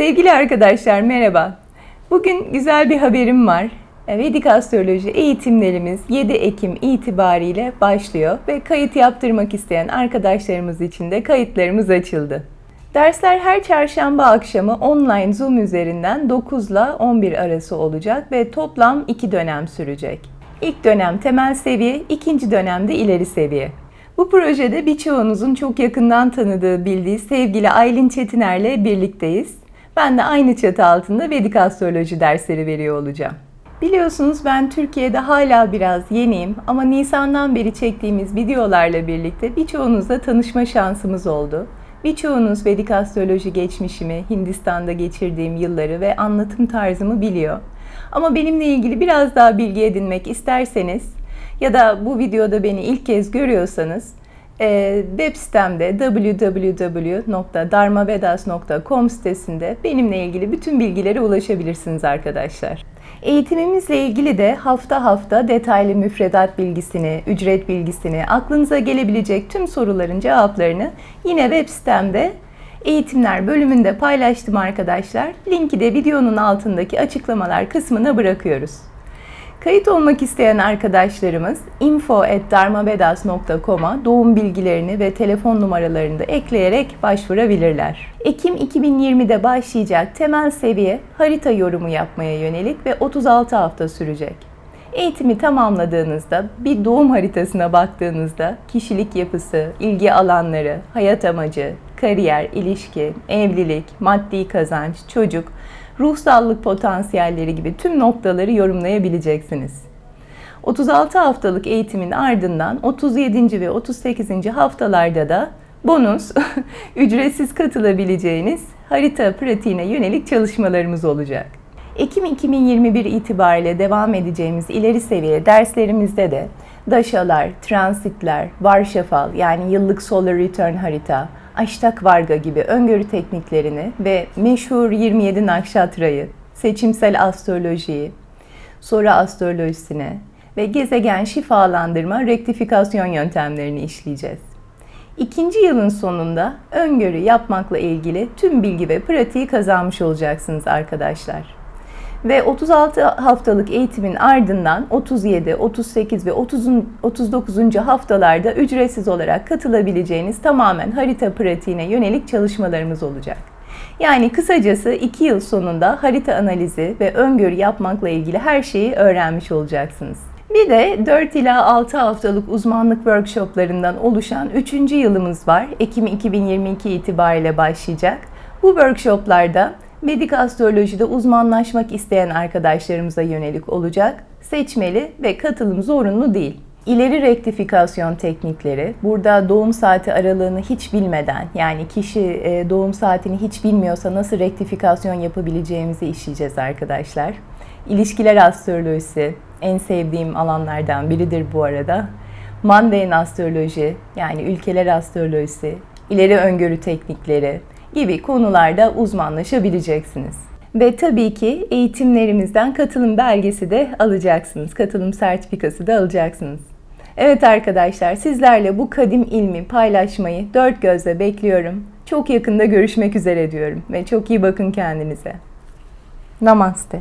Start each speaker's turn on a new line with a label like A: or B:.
A: Sevgili arkadaşlar merhaba. Bugün güzel bir haberim var. Vedik Astroloji eğitimlerimiz 7 Ekim itibariyle başlıyor ve kayıt yaptırmak isteyen arkadaşlarımız için de kayıtlarımız açıldı. Dersler her çarşamba akşamı online Zoom üzerinden 9 ile 11 arası olacak ve toplam 2 dönem sürecek. İlk dönem temel seviye, ikinci dönemde ileri seviye. Bu projede birçoğunuzun çok yakından tanıdığı, bildiği sevgili Aylin Çetiner'le birlikteyiz. Ben de aynı çatı altında Vedik Astroloji dersleri veriyor olacağım. Biliyorsunuz ben Türkiye'de hala biraz yeniyim ama Nisan'dan beri çektiğimiz videolarla birlikte birçoğunuzla tanışma şansımız oldu. Birçoğunuz Vedik Astroloji geçmişimi, Hindistan'da geçirdiğim yılları ve anlatım tarzımı biliyor. Ama benimle ilgili biraz daha bilgi edinmek isterseniz ya da bu videoda beni ilk kez görüyorsanız e, web sitemde www.darmavedas.com sitesinde benimle ilgili bütün bilgilere ulaşabilirsiniz arkadaşlar. Eğitimimizle ilgili de hafta hafta detaylı müfredat bilgisini, ücret bilgisini, aklınıza gelebilecek tüm soruların cevaplarını yine web sitemde eğitimler bölümünde paylaştım arkadaşlar. Linki de videonun altındaki açıklamalar kısmına bırakıyoruz. Kayıt olmak isteyen arkadaşlarımız info.darmavedas.com'a doğum bilgilerini ve telefon numaralarını da ekleyerek başvurabilirler. Ekim 2020'de başlayacak temel seviye harita yorumu yapmaya yönelik ve 36 hafta sürecek. Eğitimi tamamladığınızda bir doğum haritasına baktığınızda kişilik yapısı, ilgi alanları, hayat amacı, kariyer, ilişki, evlilik, maddi kazanç, çocuk, ruhsallık potansiyelleri gibi tüm noktaları yorumlayabileceksiniz. 36 haftalık eğitimin ardından 37. ve 38. haftalarda da bonus ücretsiz katılabileceğiniz harita pratiğine yönelik çalışmalarımız olacak. Ekim 2021 itibariyle devam edeceğimiz ileri seviye derslerimizde de daşalar, transitler, varşafal yani yıllık solar return harita, Aştak Varga gibi öngörü tekniklerini ve meşhur 27 nakşatrayı, seçimsel astrolojiyi, soru astrolojisine ve gezegen şifalandırma rektifikasyon yöntemlerini işleyeceğiz. İkinci yılın sonunda öngörü yapmakla ilgili tüm bilgi ve pratiği kazanmış olacaksınız arkadaşlar. Ve 36 haftalık eğitimin ardından 37, 38 ve 30, 39. haftalarda ücretsiz olarak katılabileceğiniz tamamen harita pratiğine yönelik çalışmalarımız olacak. Yani kısacası 2 yıl sonunda harita analizi ve öngörü yapmakla ilgili her şeyi öğrenmiş olacaksınız. Bir de 4 ila 6 haftalık uzmanlık workshoplarından oluşan 3. yılımız var. Ekim 2022 itibariyle başlayacak. Bu workshoplarda Medik astrolojide uzmanlaşmak isteyen arkadaşlarımıza yönelik olacak. Seçmeli ve katılım zorunlu değil. İleri rektifikasyon teknikleri, burada doğum saati aralığını hiç bilmeden, yani kişi e, doğum saatini hiç bilmiyorsa nasıl rektifikasyon yapabileceğimizi işleyeceğiz arkadaşlar. İlişkiler astrolojisi, en sevdiğim alanlardan biridir bu arada. Mundane astroloji, yani ülkeler astrolojisi, ileri öngörü teknikleri, gibi konularda uzmanlaşabileceksiniz. Ve tabii ki eğitimlerimizden katılım belgesi de alacaksınız. Katılım sertifikası da alacaksınız. Evet arkadaşlar sizlerle bu kadim ilmi paylaşmayı dört gözle bekliyorum. Çok yakında görüşmek üzere diyorum ve çok iyi bakın kendinize. Namaste.